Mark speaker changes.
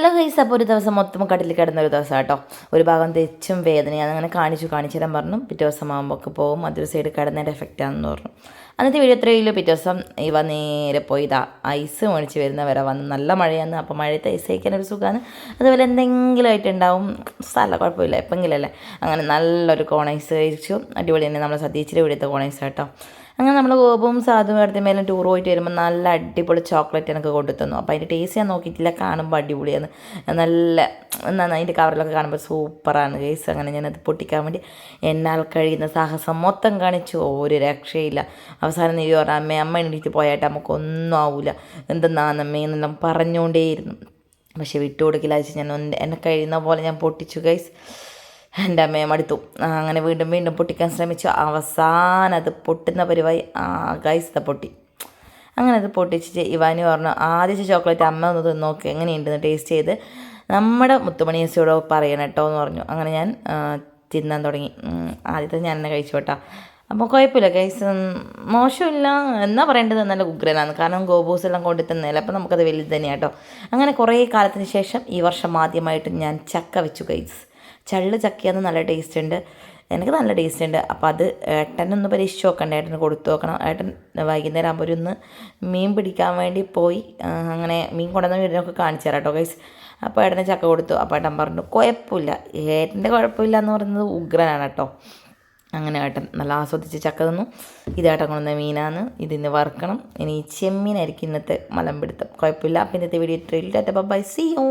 Speaker 1: Hello guys അപ്പോൾ ഒരു ദിവസം മൊത്തം കട്ടിൽ കിടന്ന ഒരു ദിവസം കേട്ടോ. ഒരു ഭാഗം തെച്ചും വേദനയാണ് അങ്ങനെ കാണിച്ചു കാണിച്ചു തരാൻ പറഞ്ഞു. പിറ്റേ ദിവസം ആകുമ്പോൾ ഒക്കെ പോകും. അതൊരു സൈഡ് കിടന്നതിന്റെ എഫക്റ്റ് ആണെന്ന് പറഞ്ഞു. അന്നത്തെ വീഡിയോ എത്രയില്ലോ പിറ്റേ ദിവസം ഇവ നേരെ പോയി ഇതാ ഐസ് മേടിച്ച് വരുന്ന വരെ വന്ന് നല്ല മഴയാണ്. അപ്പോൾ മഴയത്ത് ഐസ് കഴിക്കാൻ ഒരു സുഖമാണ് അതുപോലെ എന്തെങ്കിലും ആയിട്ടുണ്ടാവും സ്ഥല കുഴപ്പമില്ല. എപ്പെങ്കിലല്ലേ? അങ്ങനെ നല്ലൊരു കോണൈസ് കഴിച്ചു. അടിപൊളി തന്നെ. നമ്മൾ സതീച്ചിന്റെ വീടിയത്തെ കോണൈസ് കേട്ടോ. അങ്ങനെ നമ്മൾ ഗോപും സാധു മേലും ടൂർ പോയിട്ട് വരുമ്പോൾ നല്ല അടിപൊളി ചോക്ലേറ്റ് എനിക്ക് കൊണ്ടു തന്നു. അപ്പോൾ അതിന്റെ ടേസ്റ്റ് ഞാൻ നോക്കിയിട്ടില്ല. കാണുമ്പോൾ അടിപൊളിയാണ്. നല്ല എന്നാൽ അതിന്റെ കവറിലൊക്കെ കാണുമ്പോൾ സൂപ്പറാണ് കേസ് അങ്ങനെ ഞാനത് പൊട്ടിക്കാൻ വേണ്ടി എന്നാൽ കഴിയുന്ന സാഹസം മൊത്തം കാണിച്ചു. ഒരു രക്ഷയില്ല. അവസാനം നീ പറഞ്ഞ അമ്മ അമ്മ എണീറ്റ് പോയായിട്ട് നമുക്കൊന്നും ആവില്ല എന്തെന്നാന്നമ്മേ എന്നെല്ലാം പറഞ്ഞുകൊണ്ടേയിരുന്നു പക്ഷേ വിട്ടുകൊടുക്കില്ല വെച്ച് ഞാൻ എന്നെ കഴിയുന്ന പോലെ ഞാൻ പൊട്ടിച്ചു ഗൈസ് എന്റെ അമ്മയെ മടുത്തു. അങ്ങനെ വീണ്ടും വീണ്ടും പൊട്ടിക്കാൻ ശ്രമിച്ചു. അവസാനം അത് പൊട്ടുന്ന പരിപാടി ആ ഗൈസ് ഇത് പൊട്ടി. അങ്ങനെ അത് പൊട്ടിച്ചിട്ട് ഇവാനി പറഞ്ഞു ആദ്യത്തെ ചോക്ലേറ്റ് അമ്മ ഒന്ന് നോക്കി എങ്ങനെയുണ്ടെന്ന് ടേസ്റ്റ് ചെയ്ത് നമ്മുടെ മുത്തുമണി ചേച്ചിയോട് പറയണം കേട്ടോ എന്ന് പറഞ്ഞു. അങ്ങനെ ഞാൻ തിന്നാൻ തുടങ്ങി. ആദ്യത്തെ ഞാൻ തന്നെ കഴിച്ചു കേട്ടോ. അപ്പോൾ കുഴപ്പമില്ല ഗൈസ് മോശമില്ല. എന്നാ പറയേണ്ടത് നല്ല ഉഗ്രനാണ്. കാരണം ഗോബൂസ് എല്ലാം കൊണ്ടു തന്നില്ല അപ്പോൾ നമുക്കത് വലുത് തന്നെയാട്ടോ അങ്ങനെ കുറേ കാലത്തിന് ശേഷം ഈ വർഷം ആദ്യമായിട്ട് ഞാൻ ചക്ക വെച്ചു ഗൈസ് ചള്ള് ചക്കയെന്ന് നല്ല ടേസ്റ്റ് ഉണ്ട് എനിക്ക് നല്ല ടേസ്റ്റ് ഉണ്ട് അപ്പോൾ അത് ഏട്ടനൊന്ന് പരീക്ഷിച്ച് നോക്കണ്ട. ഏട്ടന് കൊടുത്തു നോക്കണം. ഏട്ടൻ വൈകുന്നേരം ആകുമ്പോൾ ഒരു ഒന്ന് മീൻ പിടിക്കാൻ വേണ്ടി പോയി അങ്ങനെ മീൻ കൊണ്ടുവന്ന വീടിനൊക്കെ കാണിച്ചു തരാം കേട്ടോ ഗൈസ് അപ്പോൾ ഏട്ടന് ചക്ക കൊടുത്തു. അപ്പോൾ ഏട്ടൻ പറഞ്ഞു കുഴപ്പമില്ല. ഏട്ടന്റെ കുഴപ്പമില്ല എന്ന് പറയുന്നത് ഉഗ്രനാണ് കേട്ടോ. അങ്ങനെ ഏട്ടൻ നല്ല ആസ്വദിച്ച് ചക്ക തന്നു. ഇതേട്ടൻ കൊണ്ടുവന്ന മീനാണ്. ഇതിന്ന് വറുക്കണം. ഇനി ചെമ്മീനായിരിക്കും ഇന്നത്തെ മലം പിടുത്തം കുഴപ്പമില്ല. അപ്പം ഇന്നത്തെ വീഡിയോ ഇത്രയും ടാറ്റ ബൈ സി യു